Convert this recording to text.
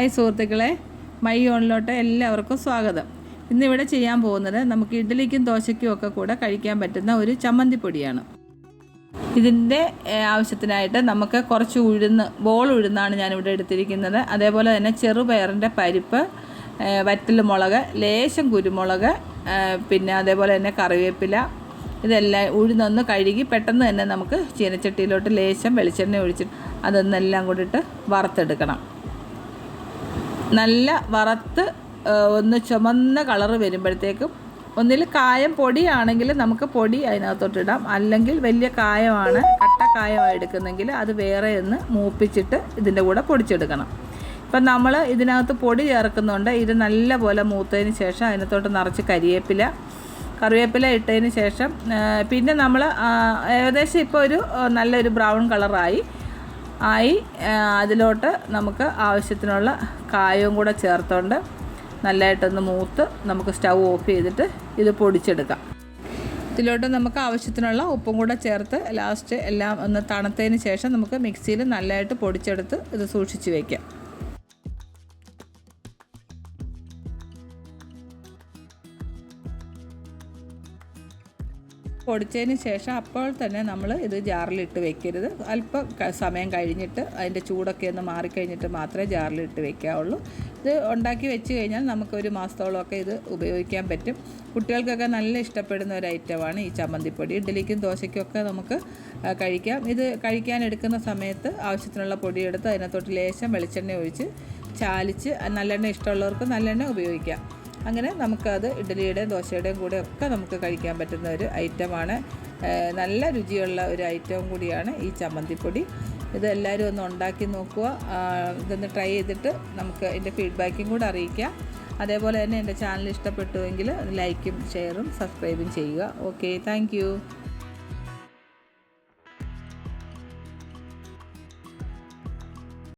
Hi സുഹൃത്തുക്കളെ my ഓണിലോട്ട് എല്ലാവർക്കും സ്വാഗതം. ഇന്നിവിടെ ചെയ്യാൻ പോകുന്നത് നമുക്ക് ഇഡ്ഡലിക്കും ദോശയ്ക്കും ഒക്കെ കൂടെ കഴിക്കാൻ പറ്റുന്ന ഒരു ചമ്മന്തിപ്പൊടിയാണ്. ഇതിന്റെ ആവശ്യത്തിനായിട്ട് നമുക്ക് കുറച്ച് ഉഴുന്ന് ബോൾ ഉഴുന്നാണ് ഞാനിവിടെ എടുത്തിരിക്കുന്നത്. അതേപോലെ തന്നെ ചെറുപയറിന്റെ പരിപ്പ് വറ്റൽ മുളക് ലേശം കുരുമുളക് പിന്നെ അതേപോലെ തന്നെ കറിവേപ്പില. ഇതെല്ലാം ഉഴുന്നൊന്ന് കഴുകി പെട്ടെന്ന് തന്നെ നമുക്ക് ചീനച്ചട്ടിയിലോട്ട് ലേശം വെളിച്ചെണ്ണ ഒഴിച്ചിട്ട് അതൊന്നെല്ലാം കൂടിയിട്ട് വറുത്തെടുക്കണം. നല്ല വറുത്ത് ഒന്ന് ചുമന്ന കളറ് വരുമ്പോഴത്തേക്കും ഒന്നിൽ കായം പൊടിയാണെങ്കിൽ നമുക്ക് പൊടി അതിനകത്തോട്ടിടാം അല്ലെങ്കിൽ വലിയ കായമാണ് കട്ട കായമാണ് എടുക്കുന്നെങ്കിൽ അത് വേറെ ഒന്ന് മൂപ്പിച്ചിട്ട് ഇതിന്റെ കൂടെ പൊടിച്ചെടുക്കണം. ഇപ്പം നമ്മൾ ഇതിനകത്ത് പൊടി ചേർക്കുന്നുണ്ട്. ഇത് നല്ല പോലെ മൂത്തതിന് ശേഷം അതിനകത്തോട്ട് നിറച്ച് കരിവേപ്പില കറിവേപ്പില ഇട്ടതിന് ശേഷം പിന്നെ നമ്മൾ ഏകദേശം ഇപ്പോൾ ഒരു നല്ലൊരു ബ്രൗൺ കളറായി. ആയി അതിലോട്ട് നമുക്ക് ആവശ്യത്തിനുള്ള കായവും കൂടെ ചേർത്തുകൊണ്ട് നല്ലതായിട്ടൊന്ന് മൂത്ത് നമുക്ക് സ്റ്റൗ ഓഫ് ചെയ്തിട്ട് ഇത് പൊടിച്ചെടുക്കാം. ഇതിലോട്ട് നമുക്ക് ആവശ്യത്തിനുള്ള ഉപ്പും കൂടെ ചേർത്ത് ലാസ്റ്റ് എല്ലാം ഒന്ന് തണുത്തതിന് ശേഷം നമുക്ക് മിക്സിയിൽ നല്ലതായിട്ട് പൊടിച്ചെടുത്ത് ഇത് സൂക്ഷിച്ച് വയ്ക്കാം പൊടിച്ചതിന് ശേഷം അപ്പോൾ തന്നെ നമ്മൾ ഇത് ജാറിലിട്ട് വെക്കരുത്. അല്പം സമയം കഴിഞ്ഞിട്ട് അതിന്റെ ചൂടൊക്കെ ഒന്ന് മാറിക്കഴിഞ്ഞിട്ട് മാത്രമേ ജാറിലിട്ട് വെക്കാവുള്ളൂ. ഇത് ഉണ്ടാക്കി വെച്ച് കഴിഞ്ഞാൽ നമുക്ക് ഒരു മാസത്തോളമൊക്കെ ഇത് ഉപയോഗിക്കാൻ പറ്റും. കുട്ടികൾക്കൊക്കെ നല്ല ഇഷ്ടപ്പെടുന്ന ഒരു ഐറ്റമാണ് ഈ ചമ്മന്തിപ്പൊടി. ഇഡ്ഡലിക്കും ദോശയ്ക്കും ഒക്കെ നമുക്ക് കഴിക്കാം. ഇത് കഴിക്കാൻ എടുക്കുന്ന സമയത്ത് ആവശ്യത്തിനുള്ള പൊടിയെടുത്ത് അതിനകത്തോട്ട് ലേശം വെളിച്ചെണ്ണ ഒഴിച്ച് ചാലിച്ച് നല്ലെണ്ണ ഇഷ്ടമുള്ളവർക്ക് നല്ലെണ്ണ ഉപയോഗിക്കാം. അങ്ങനെ നമുക്കത് ഇഡ്ഡലിയുടെയും ദോശയുടെയും കൂടെ ഒക്കെ നമുക്ക് കഴിക്കാൻ പറ്റുന്ന ഒരു ഐറ്റമാണ്. നല്ല രുചിയുള്ള ഒരു ഐറ്റവും കൂടിയാണ് ഈ ചമ്മന്തിപ്പൊടി. ഇത് എല്ലാവരും ഒന്ന് ഉണ്ടാക്കി നോക്കുക. ഇതൊന്ന് ട്രൈ ചെയ്തിട്ട് നമുക്ക് എന്റെ ഫീഡ്ബാക്കും കൂടെ അറിയിക്കാം. അതേപോലെ തന്നെ എന്റെ ചാനൽ ഇഷ്ടപ്പെട്ടുവെങ്കിൽ ലൈക്കും ഷെയറും സബ്സ്ക്രൈബും ചെയ്യുക. Okay thank